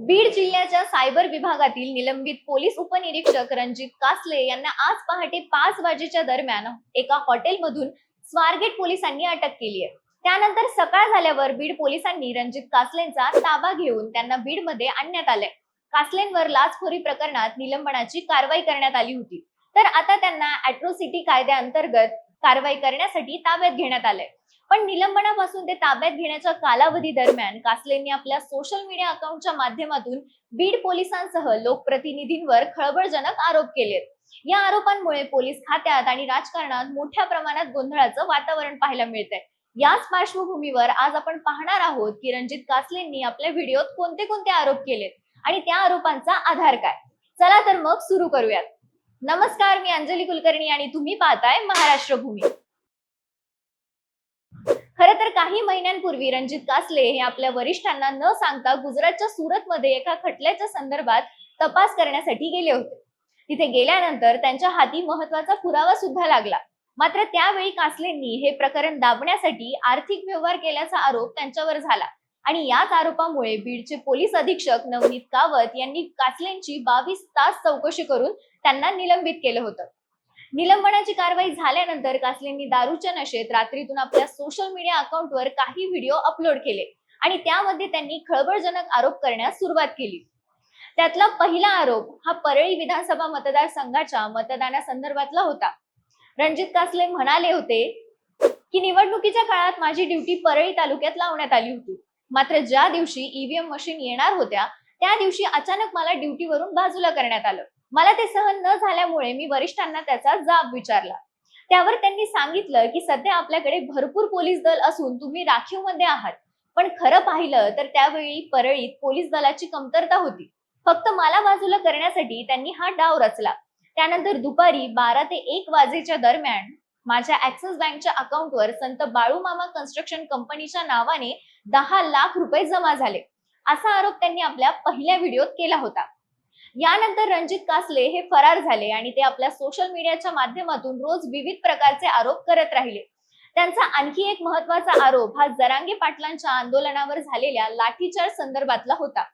बीड जिल्ह्याच्या सायबर विभागातील निलंबित पोलीस उपनिरीक्षक रणजित कासले यांना आज पहाटे पाच वाजेच्या दरम्यान एका हॉटेलमधून स्वारगेट पोलिसांनी अटक केली आहे. त्यानंतर सकाळ झाल्यावर बीड पोलिसांनी रणजित कासलेंचा ताबा घेऊन त्यांना बीडमध्ये आणण्यात आले कासलेंवर लाचखोरी प्रकरणात निलंबनाची कारवाई करण्यात आली होती. तर आता त्यांना अॅट्रोसिटी कायद्याअंतर्गत कारवाई करण्यासाठी ताब्यात घेण्यात आले पण निलंबनापासून ते ताब्यात घेण्याच्या कालावधी दरम्यान कासलेंनी आपल्या सोशल मीडिया अकाउंटच्या माध्यमातून बीड पोलिसांसह लोकप्रतिनिधींवर खळबळजनक आरोप केलेत या आरोपांमुळे पोलीस खात्यात आणि राजकारणात मोठ्या प्रमाणात गोंधळाचं वातावरण पाहायला मिळतंय. याच पार्श्वभूमीवर आज आपण पाहणार आहोत की रणजित कासलेंनी आपल्या व्हिडिओत कोणते कोणते आरोप केलेत आणि त्या आरोपांचा आधार काय? चला तर मग सुरू करूयात. नमस्कार मी अंजली कुलकर्णी आणि तुम्ही पाहताय महाराष्ट्र भूमी काही महिन्यांपूर्वी रणजित कासले हे आपल्या वरिष्ठांना न सांगता गुजरातच्या सुरतमध्ये एका खटल्याच्या संदर्भात तपास करण्यासाठी गेले होते. तिथे गेल्यानंतर त्यांच्या हाती महत्त्वाचा पुरावा सुद्धा लागला. मात्र त्यावेळी कासलेंनी हे प्रकरण दाबण्यासाठी आर्थिक व्यवहार केल्याचा आरोप त्यांच्यावर झाला. आणि याच आरोपामुळे बीडचे पोलीस अधीक्षक नवनीत कावत यांनी कासलेंची बावीस तास चौकशी करून त्यांना निलंबित केलं होतं. निलंबनाची कारवाई झाल्यानंतर कासलेंनी दारूच्या नशेत रात्रीतून आपल्या सोशल मीडिया अकाउंटवर काही व्हिडिओ अपलोड केले. आणि त्यामध्ये त्यांनी खळबळजनक आरोप करण्यास सुरुवात केली. त्यातला पहिला आरोप हा परळी विधानसभा मतदारसंघाच्या मतदानासंदर्भातला होता. रणजित कासले म्हणाले होते की निवडणुकीच्या काळात माझी ड्युटी परळी तालुक्यात लावण्यात आली होती. मात्र ज्या दिवशी ईव्हीएम मशीन येणार होत्या त्या दिवशी अचानक मला ड्युटीवरून बाजूला करण्यात आलं. मला ते सहन न झाल्यामुळे मी वरिष्ठांना त्याचा जाब विचारला. त्यावर त्यांनी सांगितलं की सध्या आपल्याकडे भरपूर पोलीस दल असून तुम्ही राखीवमध्ये आहात. पण खरं पाहिलं तर त्यावेळी परळीत पोलीस दलाची कमतरता होती. फक्त मला बाजूला करण्यासाठी त्यांनी हा डाव रचला. त्यानंतर दुपारी बारा ते एक वाजेच्या दरम्यान माझ्या ऍक्सिस बँकच्या अकाउंटवर संत बाळूमामा कन्स्ट्रक्शन कंपनीच्या नावाने दहा लाख रुपये जमा झाले. असा आरोप त्यांनी आपल्या पहिल्या व्हिडिओत केला होता. यानंतर रणजित कासले हे फरार झाले आणि ते आपल्या सोशल मीडियाच्या माध्यमातून रोज विविध प्रकारचे आरोप करत राहिले. त्यांचा आणखी एक महत्त्वाचा आरोप हा जरांगे पाटलांच्या आंदोलनावर झालेल्या लाठीचार्ज संदर्भातला होता.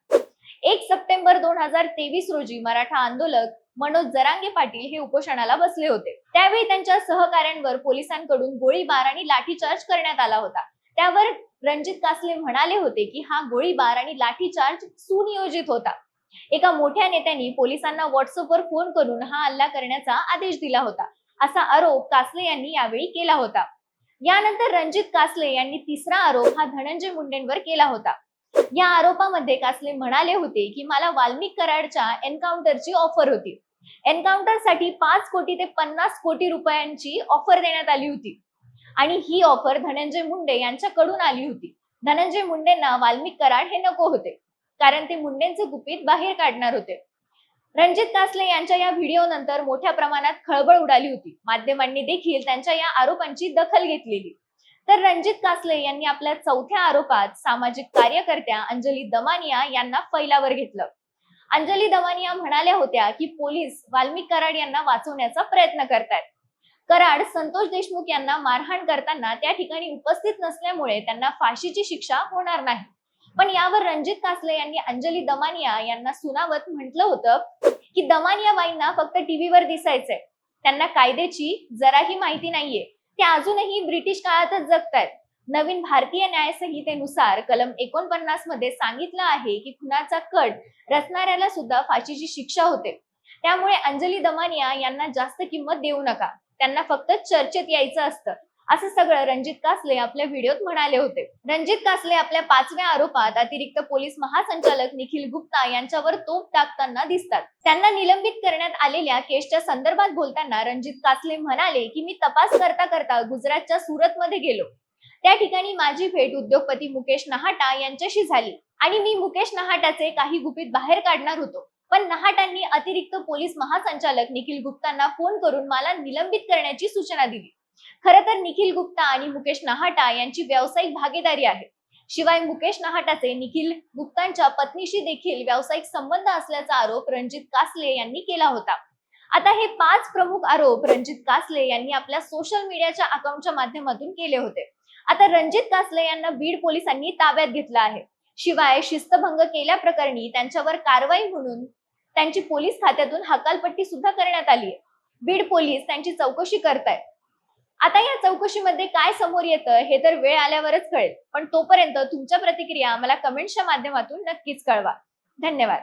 एक सप्टेंबर दोन हजार तेवीस रोजी मराठा आंदोलक मनोज जरांगे पाटील हे उपोषणाला बसले होते. त्यावेळी त्यांच्या सहकाऱ्यांवर पोलिसांकडून गोळीबार आणि लाठीचार्ज करण्यात आला होता. त्यावर रणजित कासले म्हणाले होते की हा गोळीबार आणि लाठीचार्ज सुनियोजित होता. एका मोठ्या नेत्यांनी पोलिसांना व्हॉट्सअपवर फोन करून हा हल्ला करण्याचा आदेश दिला होता. असा आरोप कासले यांनी यावेळी केला होता. यानंतर रणजित कासले यांनी तिसरा आरोप हा धनंजय मुंडेंवर केला होता. या आरोपामध्ये कासले म्हणाले होते की मला वाल्मिक कराडच्या एन्काउंटरची ऑफर होती. एन्काउंटरसाठी पाच कोटी ते पन्नास कोटी रुपयांची ऑफर देण्यात आली होती. आणि ही ऑफर धनंजय मुंडे यांच्याकडून आली होती. धनंजय मुंडेंना वाल्मिक कराड हे नको होते. कारण ते मुंडेंचे गुपित बाहेर काढणार होते. रणजित कासले यांच्या या व्हिडिओ नंतर मोठ्या प्रमाणात खळबळ उडाली होती. माध्यमांनी देखील त्यांच्या या आरोपांची दखल घेतलेली. तर रणजित कासले यांनी आपल्या चौथ्या आरोपात सामाजिक कार्यकर्त्या अंजली दमानिया यांना फैलावर घेतलं. अंजली दमानिया म्हणाल्या होत्या की पोलीस वाल्मिक कराड यांना वाचवण्याचा प्रयत्न करतायत. कराड संतोष देशमुख यांना मारहाण करताना त्या ठिकाणी उपस्थित नसल्यामुळे त्यांना फाशीची शिक्षा होणार नाही. पण यावर रणजित कासले यांनी अंजली दमानिया यांना सुनावत म्हटलं होतं की दमानिया बाईंना फक्त टीव्हीवर दिसायचंय. त्यांना कायद्याची जराही माहिती नाहीये. ते अजूनही ब्रिटिश काळातच जगतायत. नवीन भारतीय न्याय संहितेनुसार कलम एकोणपन्नासमध्ये सांगितलं आहे की खुनाचा कट रचणाऱ्याला सुद्धा फाशीची शिक्षा होते. त्यामुळे अंजली दमानिया यांना जास्त किंमत देऊ नका. त्यांना फक्त चर्चेत यायचं असतं. असं सगळं रणजित कासले आपल्या व्हिडिओत म्हणाले होते. रणजित कासले आपल्या पाचव्या आरोपात अतिरिक्त पोलीस महासंचालक निखिल गुप्ता यांच्यावर तोप टाकताना दिसतात. त्यांना निलंबित करण्यात आलेल्या केसच्या संदर्भात बोलताना रणजित कासले म्हणाले की मी तपास करता करता गुजरातच्या सुरतमध्ये गेलो. त्या ठिकाणी माझी भेट उद्योगपती मुकेश नहाटा यांच्याशी झाली आणि मी मुकेश नहाटाचे काही गुपित बाहेर काढणार होतो. पण नहाटांनी अतिरिक्त पोलीस महासंचालक निखिल गुप्तांना फोन करून मला निलंबित करण्याची सूचना दिली. खर तर निखिल गुप्ता आणि मुकेश नहाटा यांची व्यावसायिक भागीदारी आहे. शिवाय मुकेश नहाटाचे निखिल गुप्तांच्या पत्नीशी देखील व्यावसायिक संबंध असल्याचा आरोप रणजित कासले यांनी केला होता. आता हे पाच प्रमुख आरोप रणजित कासले यांनी आपल्या सोशल मीडियाच्या अकाउंटच्या माध्यमातून केले होते. आता रणजित कासले यांना बीड पोलिसांनी ताब्यात घेतलं आहे. शिवाय शिस्तभंग केल्याप्रकरणी त्यांच्यावर कारवाई म्हणून त्यांची पोलीस खात्यातून हकालपट्टी सुद्धा करण्यात आली आहे बीड पोलीस त्यांची चौकशी करतायत. आता या चौकशीमध्ये काय समोर येतं हे तर वेळ आल्यावरच कळेल. पण तोपर्यंत तुमच्या प्रतिक्रिया मला कमेंटच्या माध्यमातून नक्कीच कळवा. धन्यवाद.